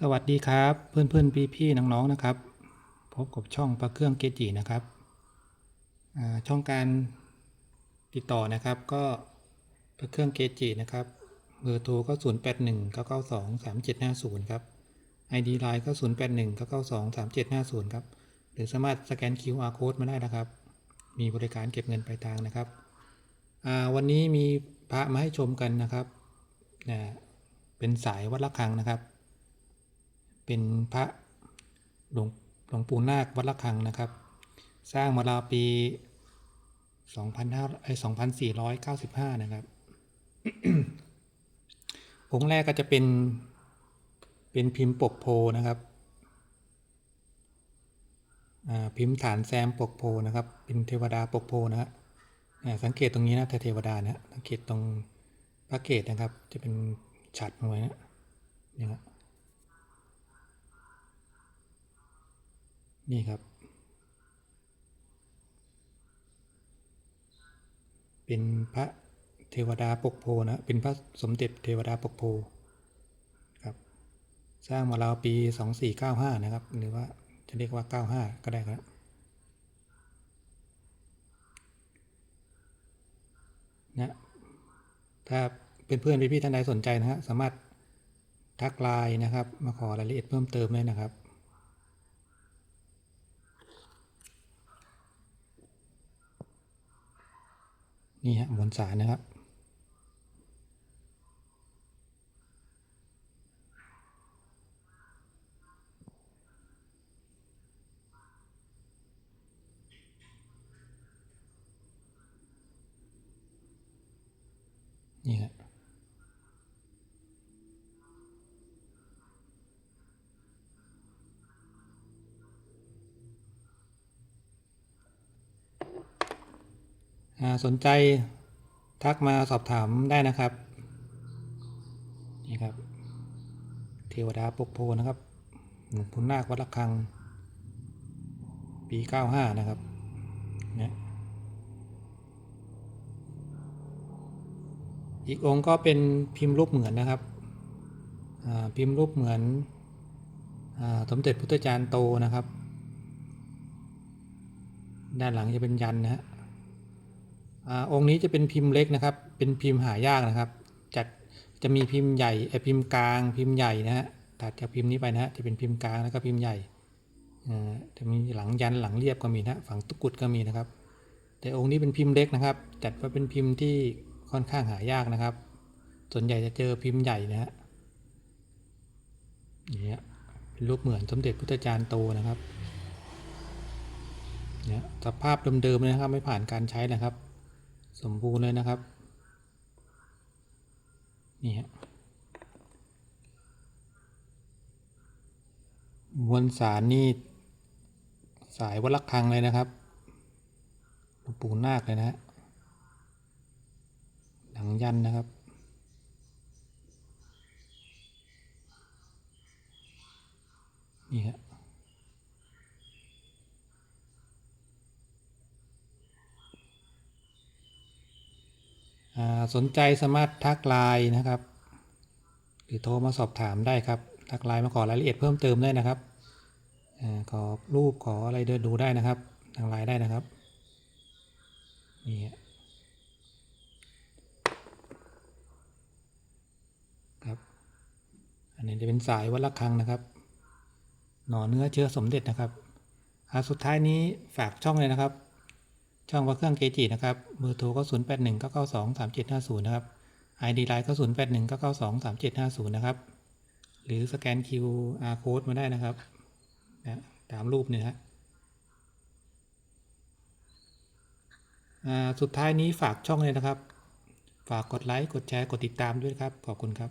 สวัสดีครับ เพื่อนเพื่อนพี่พี่ๆน้องๆนะครับ พบกับช่องประเครื่องเกจินะครับช่องการติดต่อนะครับก็ประเครื่องเกจินะครับเบอร์โทรก็ 0 8 1 9 9 2 3 7 5 0 ครับ ID Line ก็ 0 8 1 9 9 2 3 7 5 0 ครับ หรือสามารถสแกน QR Code มาได้นะครับ มีบริการเก็บเงินปลายทางนะครับ วันนี้มีพระมาให้ชมกันนะครับนะเป็นสายวัดละคังนะครับ เป็นพระหลวงหลวงปู่นาควัดละคังนะครับ สร้างมาราวปี2500ไอ้2495 นะครับ องค์แรกก็จะเป็น เป็นพิมพ์ปกโพนะครับอ่าพิมพ์ฐานแซมปกโพนะครับ เป็นเทวดาปกโพนะฮะอ่าสังเกตตรงนี้นะเทวดานะสังเกตตรงพระเกตนะครับ จะเป็นฉัดมาไว้นะนี่ครับ นี่ครับ เป็นพระเทวดาปกโพนะ เป็นพระสมเด็จเทวดาปกโพครับ สร้างมาราวปี 2495 นะครับ หรือว่าจะเรียกว่า 95 ก็ได้ครับนะถ้าเพื่อนๆพี่ๆท่านใดสนใจนะฮะสามารถทักไลน์นะครับ มาขอรายละเอียดเพิ่มเติมได้นะครับ นี่ฮะมวลสารนะครับ นี่ฮะ สนใจทักมาสอบถามได้นะครับ นี่ครับ เทวดาปกโพนะครับหลวงพุนาควัดละคัง ปี 95 นะครับเนี่ยอีกองค์ก็เป็นพิมพ์รูปเหมือนนะครับ พิมพ์รูปเหมือนอสมเด็จพุทธจารย์โตนะครับ ด้านหลังจะเป็นยันนะฮะ อองค์นี้จะเป็นพิมพ์เล็กนะครับ เป็นพิมพ์หายากนะครับ จัดจะมีพิมพ์ใหญ่ไอพิมพ์กลางพิมพ์ใหญ่นะฮะตัดจากพิมพ์นี้ไปนะฮะจะเป็นพิมพ์กลางแล้วก็พิมพ์ใหญ่อ่าจะมีหลังยันหลังเรียบก็มีนะฮะฝั่งตุกกุดก็มีนะครับ แต่องค์นี้เป็นพิมพ์เล็กนะครับ จัดว่าเป็นพิมพ์ที่ค่อนข้างหายากนะครับ ส่วนใหญ่จะเจอพิมพ์ใหญ่นะฮะอย่างเงี้ยเป็นรูปเหมือนสมเด็จพุทธจารย์โตนะครับเนี่ยสภาพเดิมๆเลยนะครับไม่ผ่านการใช้นะครับ สมบูรณ์เลยนะครับ นี่ฮะมวลสารนี่สายวัดระฆังเลยนะครับหลวงปู่นาคเลยนะฮะหลังยันนะครับนี่ฮะ สนใจสามารถทักไลน์นะครับ หรือโทรมาสอบถามได้ครับ ทักไลน์มาขอรายละเอียดเพิ่มเติมได้นะครับอขอรูปขออะไรเดินดูได้นะครับ ทางไลน์ได้นะครับนี่ครับอันนี้จะเป็นสายวัดระฆังนะครับ หน่อเนื้อเชื้อสมเด็จนะครับอ่าสุดท้ายนี้ฝากช่องเลยนะครับ ช่องว่าเครื่องเกจินะครับเบอร์โทรก็ 0 8 1 9 9 2 3 7 5 0 นะครับ ID ไลน์ก็ 0 8 1 9 9 2 3 7 5 0 นะครับ หรือสแกน QR code มาได้นะครับนะตามรูปเนี่ยฮะสุดท้ายนี้ฝากช่องเลยนะครับ ฝากกดไลค์ กดแชร์ กดติดตามด้วยครับ ขอบคุณครับ